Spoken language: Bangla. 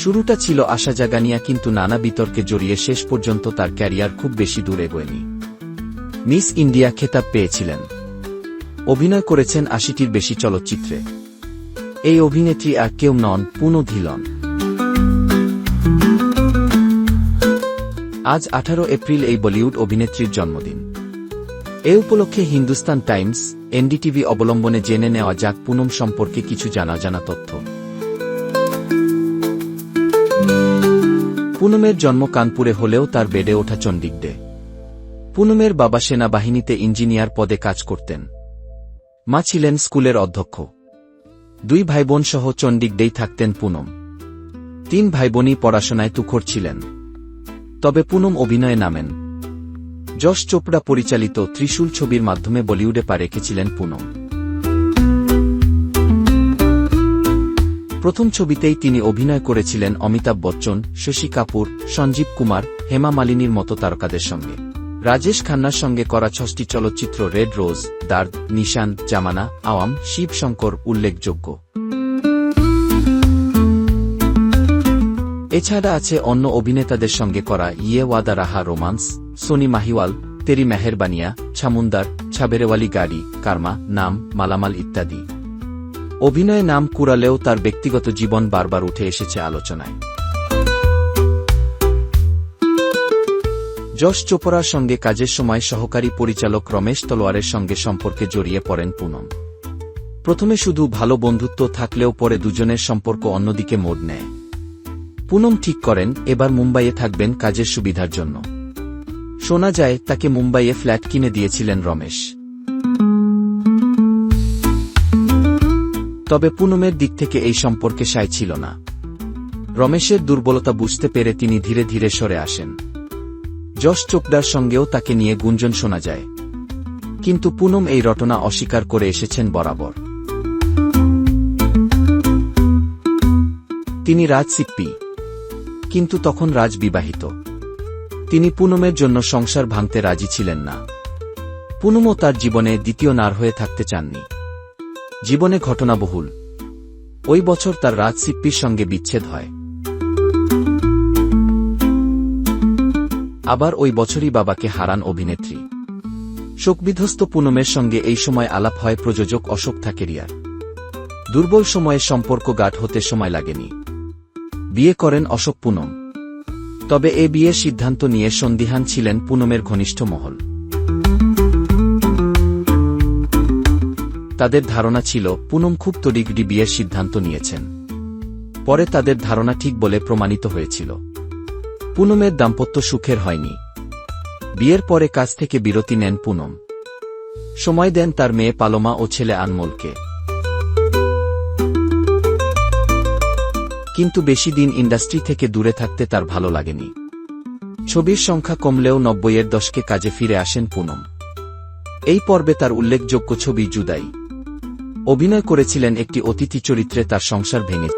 শুরুটা ছিল আশা জাগানিয়া, কিন্তু নানা বিতর্কে জড়িয়ে শেষ পর্যন্ত তার ক্যারিয়ার খুব বেশি দূর এগোয়নি মিস ইন্ডিয়া খেতাব পেয়েছিলেন। অভিনয় করেছেন আশিটির বেশি চলচ্চিত্রে। এই অভিনেত্রী আর কেউ নন, পুনঃ আজ আঠারো এপ্রিল এই বলিউড অভিনেত্রীর জন্মদিন। এ উপলক্ষে হিন্দুস্তান টাইমস, এনডিটিভি অবলম্বনে জেনে নেওয়া যাক পুনম সম্পর্কে কিছু জানা জানা তথ্য। পুনমের জন্ম কানপুরে হলেও তার বেড়ে ওঠা চণ্ডীগড়ে। পুনমের বাবা সেনাবাহিনীতে ইঞ্জিনিয়ার পদে কাজ করতেন। মা ছিলেন স্কুলের অধ্যক্ষ। দুই ভাইবোন সহ চণ্ডীগড়েই থাকতেন পুনম। তিন ভাইবোনই পড়াশোনায় তুখর ছিলেন। তবে পুনম অভিনয়ে নামেন। যশ চোপড়া পরিচালিত ত্রিশূল ছবির মাধ্যমে বলিউডে পা রেখেছিলেন পুনম। প্রথম ছবিতেই তিনি অভিনয় করেছিলেন অমিতাভ বচ্চন, শশী কাপুর, সঞ্জীব কুমার, হেমা মালিনীর মতো তারকাদের সঙ্গে। রাজেশ খান্নার সঙ্গে করা ছষ্টি চলচ্চিত্র রেড রোজ দার্দ, নিশান, জামানা, আওয়াম, শিবশঙ্কর, উল্লেখযোগ্য। এছাড়া আছে অন্য অভিনেতাদের সঙ্গে করা ইয়ে ওয়াদা রাহা রোমান্স, সোনি মাহিওয়াল, তেরি মেহেরবানিয়া, ছামুন্দার, ছাবেরেওয়ালি গাড়ি, কারমা, নাম, মালামাল ইত্যাদি। অভিনয়ে নাম কুড়ালেও তার ব্যক্তিগত জীবন বারবার উঠে এসেছে আলোচনায়। যশ চোপড়ার সঙ্গে কাজের সময় সহকারী পরিচালক রমেশ তলোয়ারের সঙ্গে সম্পর্কে জড়িয়ে পড়েন পুনম। প্রথমে শুধু ভালো বন্ধুত্ব থাকলেও পরে দুজনের সম্পর্ক অন্যদিকে মোড় নেয়। পুনম ঠিক করেন, এবার মুম্বাইয়ে থাকবেন কাজের সুবিধার জন্য। শোনা যায়, তাকে মুম্বাইয়ে ফ্ল্যাট কিনে দিয়েছিলেন রমেশ। তবে পুনমের দিক থেকে এই সম্পর্কে সায় ছিল না। রমেশের দুর্বলতা বুঝতে পেরে তিনি ধীরে ধীরে সরে আসেন। যশ চোপড়ার সঙ্গেও তাকে নিয়ে গুঞ্জন শোনা যায়। কিন্তু পুনম এই রটনা অস্বীকার করে এসেছেন বরাবর। তিনি রাজ সিপ্পি। কিন্তু তখন রাজ বিবাহিত। তিনি পুনমের জন্য সংসার ভাঙতে রাজি ছিলেন না। পুনমও তার জীবনে দ্বিতীয় নার হয়ে থাকতে চাননি। জীবনে ঘটনাবহুল। ওই বছর তার রাজ সিপ্পির সঙ্গে বিচ্ছেদ হয়। আবার ওই বছরই বাবাকে হারান অভিনেত্রী। শোকবিধ্বস্ত পুনমের সঙ্গে এই সময় আলাপ হয় প্রযোজক অশোক থাকেরিয়ার। দুর্বল সময়ে সম্পর্ক গাঢ় হতে সময় লাগেনি। বিয়ে করেন অশোক পুনম। তবে এ বিয়ের সিদ্ধান্ত নিয়ে সন্দিহান ছিলেন পুনমের ঘনিষ্ঠ মহল। তাদের ধারণা ছিল, পুনম খুব তড়িগড়ি বিয়ের সিদ্ধান্ত নিয়েছেন। পরে তাদের ধারণা ঠিক বলে প্রমাণিত হয়েছিল। পুনমের দাম্পত্য সুখের হয়নি। বিয়ের পরে কাজ থেকে বিরতি নেন পুনম। সময় দেন তার মেয়ে পালোমা ও ছেলে আনমোলকে। কিন্তু বেশি দিন ইন্ডাস্ট্রি থেকে দূরে থাকতে তার ভালো লাগেনি। ছবির সংখ্যা কমলেও নব্বইয়ের দশকে কাজে ফিরে আসেন পুনম। এই পর্বে তার উল্লেখযোগ্য ছবি জুদাই। অভিনয় করেছিলেন একটি অতিথি চরিত্রে তার সংসার ভেঙে।